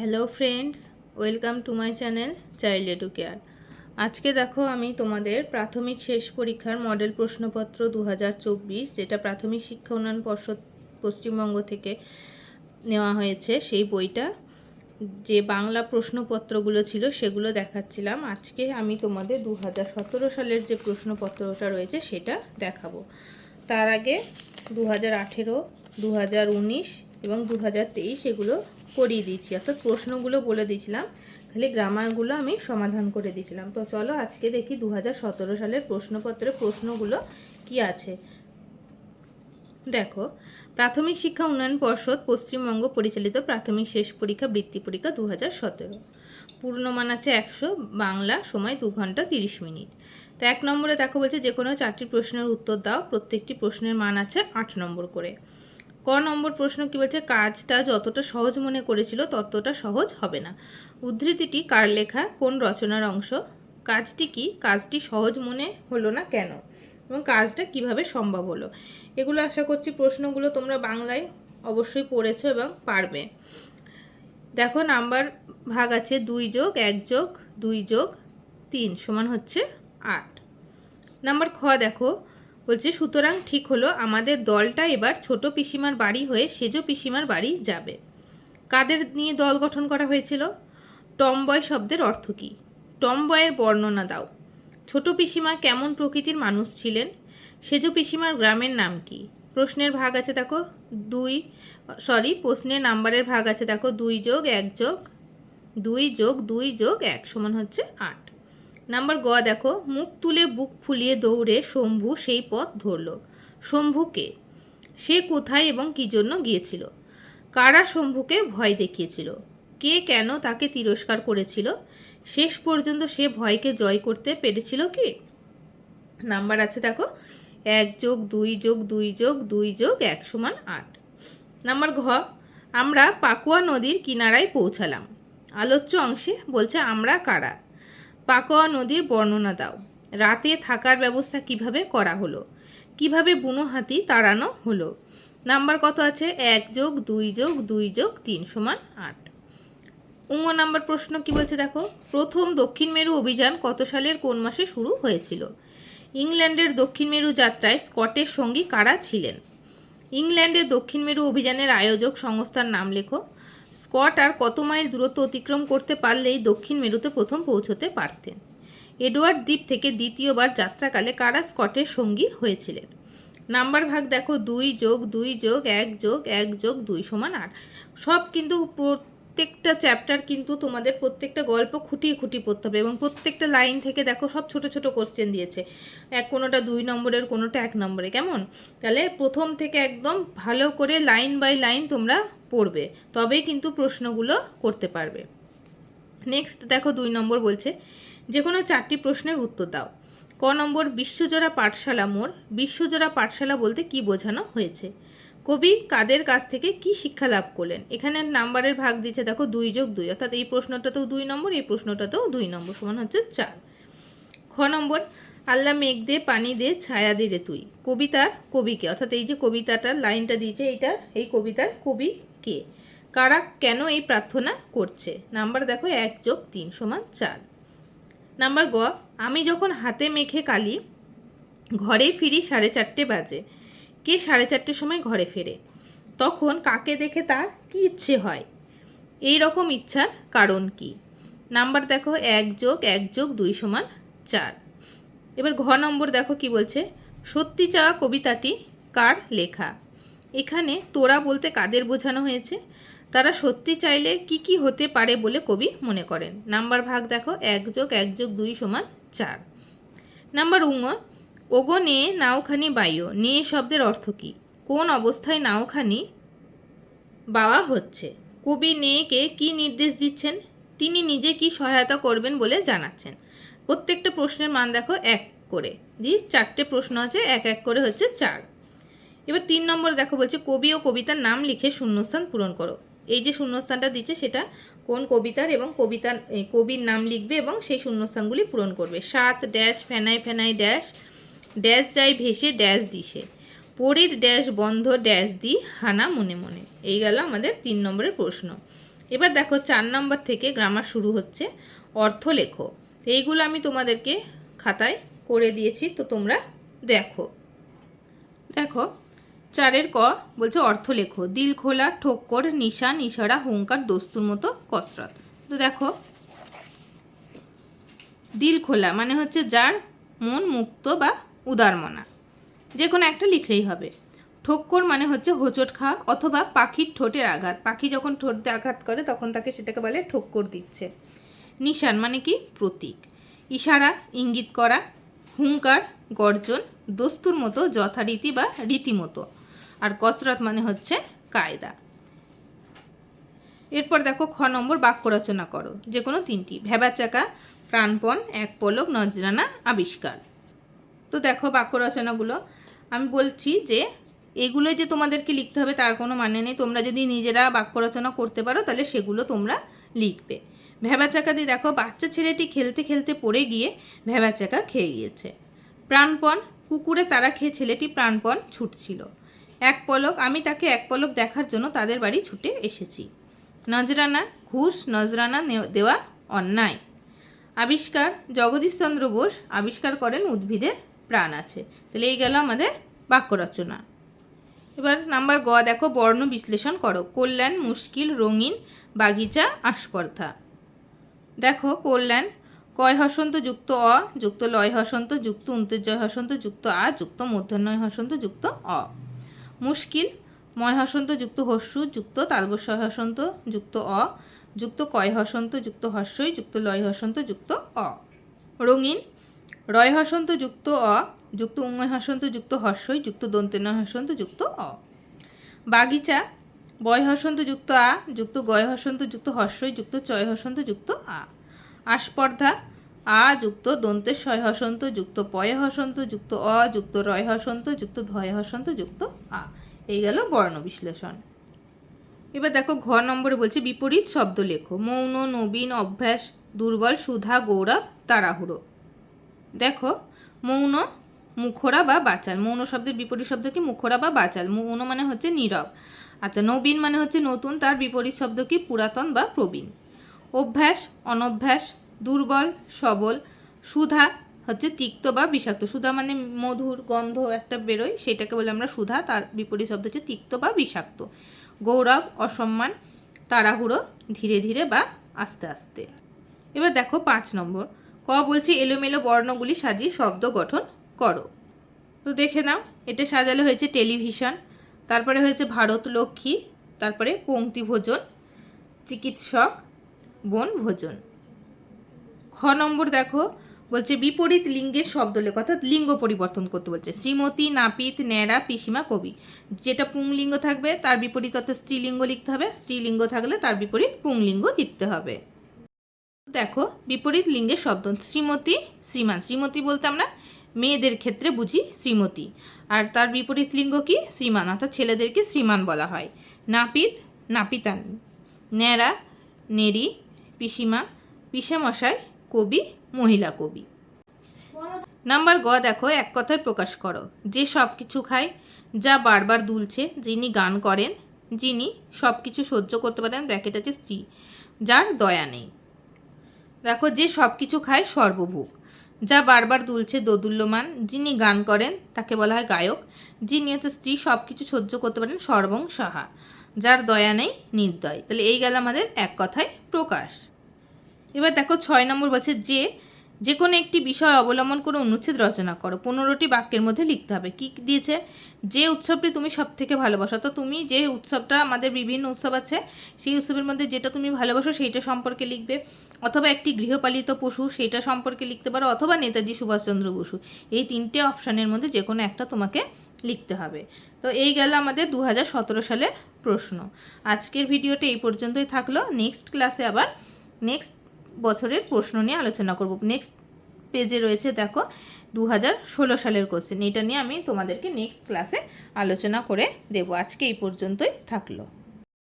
Hello friends, welcome to my channel child edu care আজকে দেখো আমি তোমাদের প্রাথমিক শেষ পরীক্ষার মডেল প্রশ্নপত্র দু হাজার চব্বিশ, যেটা প্রাথমিক শিক্ষা উন্নয়ন পর্ষদ পশ্চিমবঙ্গ থেকে নেওয়া হয়েছে, সেই বইটা। যে বাংলা প্রশ্নপত্রগুলো ছিল সেগুলো দেখাচ্ছিলাম। আজকে আমি তোমাদের দু হাজার সতেরো সালের যে প্রশ্নপত্রটা রয়েছে সেটা দেখাবো। তার আগে দু হাজার আঠেরো দু হাজার উনিশ এবং দু হাজার তেইশ এগুলো করিয়ে দিয়েছি অর্থাৎ প্রশ্নগুলো বলে দিয়েছিলাম, খালি গ্রামারগুলো আমি সমাধান করে দিয়েছিলাম। তো চলো আজকে দেখি দু হাজার সতেরো সালের প্রশ্নপত্রের প্রশ্নগুলো কি আছে। দেখো, প্রাথমিক শিক্ষা উন্নয়ন পর্ষদ পশ্চিমবঙ্গ পরিচালিত প্রাথমিক শেষ পরীক্ষা বৃত্তি পরীক্ষা দু হাজার সতেরো। পূর্ণমান আছে একশো, বাংলা সময় দু ঘণ্টা তিরিশ মিনিট। তো এক নম্বরে দেখো বলছে, যে কোনো চারটি প্রশ্নের উত্তর দাও, প্রত্যেকটি প্রশ্নের মান আছে আট নম্বর করে। ক নম্বর প্রশ্ন কি বলছে? কাজটা যতটা সহজ মনে করেছিল ততটা সহজ হবে না। উদ্ধৃতিটি কার লেখা? কোন রচনার অংশ? কাজটি কি? কাজটি সহজ মনে হলো না কেন? এবং কাজটা কীভাবে সম্ভব হলো? এগুলো আশা করছি প্রশ্নগুলো তোমরা বাংলায় অবশ্যই পড়েছো এবং পারবে। দেখো, নাম্বার ভাগ আছে দুই যোগ, এক যোগ, দুই যোগ, তিন সমান হচ্ছে আট। নাম্বার খ দেখো বলছে, সুতরাং ঠিক হলো, আমাদের দলটা এবার ছোট পিসিমার বাড়ি হয়ে সেজ পিসিমার বাড়ি যাবে। কাদের নিয়ে দল গঠন করা হয়েছিল? টমবয় শব্দের অর্থ কী? টমবয়ের বর্ণনা দাও। ছোট পিসিমা কেমন প্রকৃতির মানুষ ছিলেন? সেজ পিসিমার গ্রামের নাম কি? প্রশ্নের ভাগ আছে দেখো, দুই সরি প্রশ্নের নাম্বারের ভাগ আছে দেখো, দুই যোগ এক যোগ, দুই যোগ দুই যোগ এক সমান হচ্ছে আট। নাম্বার গ দেখো, মুখ তুলে বুক ফুলিয়ে দৌড়ে শম্ভু সেই পথ ধরল। শম্ভুকে সে কোথায় এবং কী জন্য গিয়েছিল? কারা শম্ভুকে ভয় দেখিয়েছিল? কে কেন তাকে তিরস্কার করেছিল? শেষ পর্যন্ত সে ভয়কে জয় করতে পেরেছিল কি? নাম্বার আছে দেখো, এক যোগ দুই যোগ দুই যোগ দুই যোগ এক সমান আট। নাম্বার ঘ, আমরা পাকুয়া নদীর কিনারায় পৌঁছালাম। আলোচ্য অংশে বলছে আমরা কারা? পাকোয়া নদীর বর্ণনা দাও। রাতে থাকার ব্যবস্থা কীভাবে করা হলো? কীভাবে বুনো হাতি তাড়ানো হলো? নাম্বার কত আছে? এক যোগ দুই যোগ দুই যোগ তিন সমান আট। উঙ্গ নাম্বার প্রশ্ন কি বলছে দেখো? প্রথম দক্ষিণ মেরু অভিযান কত সালের কোন মাসে শুরু হয়েছিল? ইংল্যান্ডের দক্ষিণ মেরু যাত্রায় স্কটের সঙ্গী কারা ছিলেন? ইংল্যান্ডের দক্ষিণ মেরু অভিযানের আয়োজক সংস্থার নাম লেখো। স্কট আর কত মাইল দূরত্ব অতিক্রম করতে পারলেই দক্ষিণ মেরুতে প্রথম পৌঁছতে পারতেন। এডওয়ার্ড দ্বীপ থেকে দ্বিতীয়বার যাত্রাকালে কারা স্কটের সঙ্গী হয়েছিলেন? নাম্বার ভাগ দেখো, দুই যোগ দুই যোগ এক যোগ এক যোগ দুই সমান আট। সব কিন্তু প্রত্যেকটা চ্যাপ্টার কিন্তু তোমাদের প্রত্যেকটা গল্প খুঁটিয়ে খুঁটিয়ে পড়তে হবে এবং প্রত্যেকটা লাইন থেকে দেখো সব ছোট ছোট কোশ্চেন দিয়েছে। এক কোনোটা দুই নম্বরের, কোনোটা এক নম্বরে কেমন? তাহলে প্রথম থেকে একদম ভালো করে লাইন বাই লাইন তোমরা পড়বে, তবেই কিন্তু প্রশ্নগুলো করতে পারবে। নেক্সট দেখো দুই নম্বর বলছে যে কোনো চারটি প্রশ্নের উত্তর দাও। ক নম্বর, বিশ্বজোড়া পাঠশালা মোড়। বিশ্বজোড়া পাঠশালা বলতে কি বোঝানো হয়েছে? কবি কাদের কাছ থেকে কি শিক্ষা লাভ করলেন? এখানে নাম্বারের ভাগ দিচ্ছে দেখো দুই যোগ দুই, অর্থাৎ এই প্রশ্নটাতেও দুই নম্বর, এই প্রশ্নটাতেও দুই নম্বর, সমান হচ্ছে চার। খ নম্বর, আল্লাহ মেঘ দে, পানি দে, ছায়া দে রে তুই। কবিতার কবিকে, অর্থাৎ এই যে কবিতাটার লাইনটা দিয়েছে, এইটার, এই কবিতার কবি কে? কারা কেন এই প্রার্থনা করছে? নাম্বার দেখো, এক যোগ তিন সমান চার। নাম্বার গ, আমি যখন হাতে মেখে কালি, ঘরে ফিরি সাড়ে চারটে বাজে। কে সাড়ে চারটের সময় ঘরে ফেরে? তখন কাকে দেখে তার কি ইচ্ছে হয়? এই রকম ইচ্ছার কারণ কি? নাম্বার দেখো, এক যোগ এক যোগ দুই সমান চার। এবার ঘ নম্বর দেখো কি বলছে? সত্যি চাওয়া কবিতাটি কার লেখা? এখানে তোরা বলতে কাদের বোঝানো হয়েছে? তারা সত্যি চাইলে কি কি হতে পারে বলে কবি মনে করেন। নাম্বার ভাগ দেখো, এক যোগ এক যোগ দুই সমান চার। নাম্বার উঙ ওগো নে নাওখানি বাইও, নে শব্দের অর্থ কী? কোন অবস্থায় নাওখানি বাওয়া হচ্ছে? কবি নেকে কি নির্দেশ দিচ্ছেন? তিনি নিজে কি সহায়তা করবেন বলে জানাচ্ছেন। প্রত্যেকটা প্রশ্নের মান দেখো, এক করে। দিয়ে চারটে প্রশ্ন আছে, এক এক করে হচ্ছে চার। এবার তিন নম্বরে দেখো বলছে, কবি ও কবিতার নাম লিখে শূন্যস্থান পূরণ করো। এই যে শূন্যস্থানটা দিচ্ছে, সেটা কোন কবিতার এবং কবিতার কবির নাম লিখবে এবং সেই শূন্যস্থানগুলি পূরণ করবে। সাত ড্যাশ, ফেনাই ফেনাই ড্যাশ ড্যাশ যাই ভেসে, ড্যাশ দিশে। পরের ড্যাশ বন্ধ, ড্যাশ দি হানা মনে মনে। এই গেল আমাদের তিন নম্বরের প্রশ্ন। এবার দেখো, চার নম্বর থেকে গ্রামার শুরু হচ্ছে, অর্থ লেখো। এইগুলো আমি তোমাদেরকে খাতায় করে দিয়েছি, তো তোমরা দেখো। দেখো চারের ক বলছে অর্থ লেখো। দিল খোলা ঠোক্কর নিশান, ইশারা, হুঙ্কার, দস্তুর মতো কসরত। তো দেখো, দিল খোলা মানে হচ্ছে যার মন মুক্ত বা উদারমনা। যে কোনো একটা লিখলেই হবে। ঠোক্কর মানে হচ্ছে হোঁচট খাওয়া অথবা পাখির ঠোঁটের আঘাত। পাখি যখন ঠোঁট দিয়ে আঘাত করে, তখন তাকে সেটাকে বলে ঠোক্কর দিচ্ছে। নিশান মানে কি? প্রতীক। ইশারা, ইঙ্গিত করা, হুঙ্কার, গর্জন, দস্তুর মতো যথারীতি বা রীতিমতো। আর কসরত মানে হচ্ছে কায়দা। এরপর দেখো খ নম্বর বাক্য রচনা করো। যে কোনো তিনটি। ভেবাচাকা, প্রাণপণ, এক পলক, নজরানা, আবিষ্কার। তো দেখো বাক্য রচনাগুলো। আমি বলছি যে এগুলোই যে তোমাদেরকে লিখতে হবে তার কোনো মানে নেই। তোমরা যদি নিজেরা বাক্য রচনা করতে পারো তাহলে সেগুলো তোমরা লিখবে। ভেবাচাকা দিয়ে দেখো, বাচ্চা ছেলেটি খেলতে খেলতে পড়ে গিয়ে ভেবাচাকা খেয়ে গিয়েছে। প্রাণপণ, কুকুরে তারা খেয়ে ছেলেটি প্রাণপণ ছুটছিল। এক পলক, আমি তাকে এক পলক দেখার জন্য তাদের বাড়ি ছুটে এসেছি। নজরানা ঘুষ, নজরানা দেওয়া অন্যায়। আবিষ্কার, জগদীশচন্দ্র বোস আবিষ্কার করেন উদ্ভিদের প্রাণ আছে। তাহলে এই গেল আমাদের বাক্য রচনা। এবার নাম্বার গ, দেখো, বর্ণ বিশ্লেষণ করো। কল্যাণ, মুশকিল, রঙিন, বাগিচা, আস্পর্ধা। দেখো, কল্যাণ, কয় হসন্ত যুক্ত অ, যুক্ত লয় হসন্ত, যুক্ত উন্তেজয় হসন্ত, যুক্ত আ, যুক্ত মূর্ধন্যয় হসন্ত, যুক্ত অ। মুশকিল ময় হসন্ত যুক্ত হস্যু, যুক্ত তালবস্বয় হসন্ত যুক্ত অ, যুক্ত কয় হসন্ত যুক্ত হর্ষই যুক্ত লয় হসন্ত যুক্ত অ। রঙিন রয় হসন্ত যুক্ত অ, যুক্ত উময় হসন্ত যুক্ত হর্ষই যুক্ত দন্তেনয় হসন্ত যুক্ত অ। বাগিচা বয় হসন্ত যুক্ত আ, যুক্ত গয় হসন্ত যুক্ত হর্ষই যুক্ত চয় হসন্ত যুক্ত আ। আস্পর্ধা আ যুক্ত দন্তের শয় হসন্ত, যুক্ত পয় হসন্ত, যুক্ত অ, যুক্ত রয় হসন্ত, যুক্ত ধয় হসন্ত, যুক্ত আ। এই গেল বর্ণ বিশ্লেষণ। এবার দেখো ঘ নম্বরে বলছে বিপরীত শব্দ লেখো। মৌন, নবীন, অভ্যাস, দুর্বল, সুধা, গৌরব, তাড়াহুড়ো। দেখো, মৌন, মুখরা বা বাচাল। মৌন শব্দের বিপরীত শব্দ কি? মুখরা বা বাচাল। মৌন মানে হচ্ছে নীরব। আচ্ছা নবীন মানে হচ্ছে নতুন। তার বিপরীত শব্দ কি? পুরাতন বা প্রবীণ। অভ্যাস, অনভ্যাস দুর্বল, সবল। সুধা হচ্ছে তিক্ত বা বিষাক্ত। সুধা মানে মধুর গন্ধ একটা বেরোয়, সেটাকে বলে আমরা সুধা। তার বিপরীত শব্দ হচ্ছে তিক্ত বা বিষাক্ত। গৌরব, অসম্মান, তাড়াহুড়ো ধীরে ধীরে বা আস্তে আস্তে। এবার দেখো পাঁচ নম্বর। ক বলছি, এলোমেলো বর্ণগুলি সাজিয়ে শব্দ গঠন করো। তো দেখে নাও, এটা সাজালো হয়েছে টেলিভিশন, তারপরে হয়েছে ভারত লক্ষ্মী, তারপরে পঙ্ক্তি ভোজন চিকিৎসক বন ভোজন খ নম্বর দেখো, বলছে বিপরীত লিঙ্গের শব্দ লেখ অর্থাৎ লিঙ্গ পরিবর্তন করতে বলছে। শ্রীমতী, নাপিত, ন্যাড়া, পিসিমা, কবি। যেটা পুংলিঙ্গ থাকবে, তার বিপরীত অর্থাৎ স্ত্রীলিঙ্গ লিখতে হবে। স্ত্রীলিঙ্গ থাকলে তার বিপরীত পুংলিঙ্গ লিখতে হবে। দেখো, বিপরীত লিঙ্গের শব্দ, শ্রীমতী, শ্রীমান। শ্রীমতী বলতে আমরা মেয়েদের ক্ষেত্রে বুঝি শ্রীমতী। আর তার বিপরীত লিঙ্গ কি? শ্রীমান, অর্থাৎ ছেলেদেরকে শ্রীমান বলা হয়। নাপিত, নাপিতান। ন্যাড়া নেরি পিসিমা, পিসেমশাই কবি, মহিলা কবি। নাম্বার গ দেখো, এক কথায় প্রকাশ করো। যে সব কিছু খায়, যা বারবার দুলছে, যিনি গান করেন, যিনি সব কিছু সহ্য করতে পারেন ব্র্যাকেট আছে স্ত্রী যার দয়া নেই। দেখো, যে সব কিছু খায় সর্বভুক যা বারবার দুলছে, দোদুল্যমান, যিনি গান করেন, তাকে বলা হয় গায়ক, যিনি হচ্ছে স্ত্রী সব কিছু সহ্য করতে পারেন, সর্বং সাহা। যার দয়া নেই, নির্দয়। তাহলে এই গেল আমাদের এক কথায় প্রকাশ। এবার দেখো ছয় নম্বর বলছে যে যে কোনো একটি বিষয় অবলম্বন করে অনুচ্ছেদ রচনা করো। পনেরোটি বাক্যের মধ্যে লিখতে হবে। কি দিয়েছে? যে উৎসবটি তুমি সব থেকে ভালোবাসো তো তুমি যে উৎসবটা আমাদের বিভিন্ন উৎসব আছে, সেই উৎসবের মধ্যে যেটা তুমি ভালোবাসো সেইটা সম্পর্কে লিখবে। অথবা একটি গৃহপালিত পশু সেইটা সম্পর্কে লিখতে পারো। অথবা নেতাজি সুভাষচন্দ্র বসু। এই তিনটে অপশানের মধ্যে যে কোনো একটা তোমাকে লিখতে হবে। তো এই গেল আমাদের দু হাজার সতেরো সালের প্রশ্ন। আজকের ভিডিওটা এই পর্যন্তই থাকল। নেক্সট ক্লাসে আবার, নেক্সট বছরের প্রশ্ন নিয়ে আলোচনা করব। নেক্সট পেজে রয়েছে, দেখো দু হাজার ষোলো সালের কোশ্চেন এটা নিয়ে আমি তোমাদেরকে নেক্সট ক্লাসে আলোচনা করে দেবো। আজকে এই পর্যন্তই থাকল।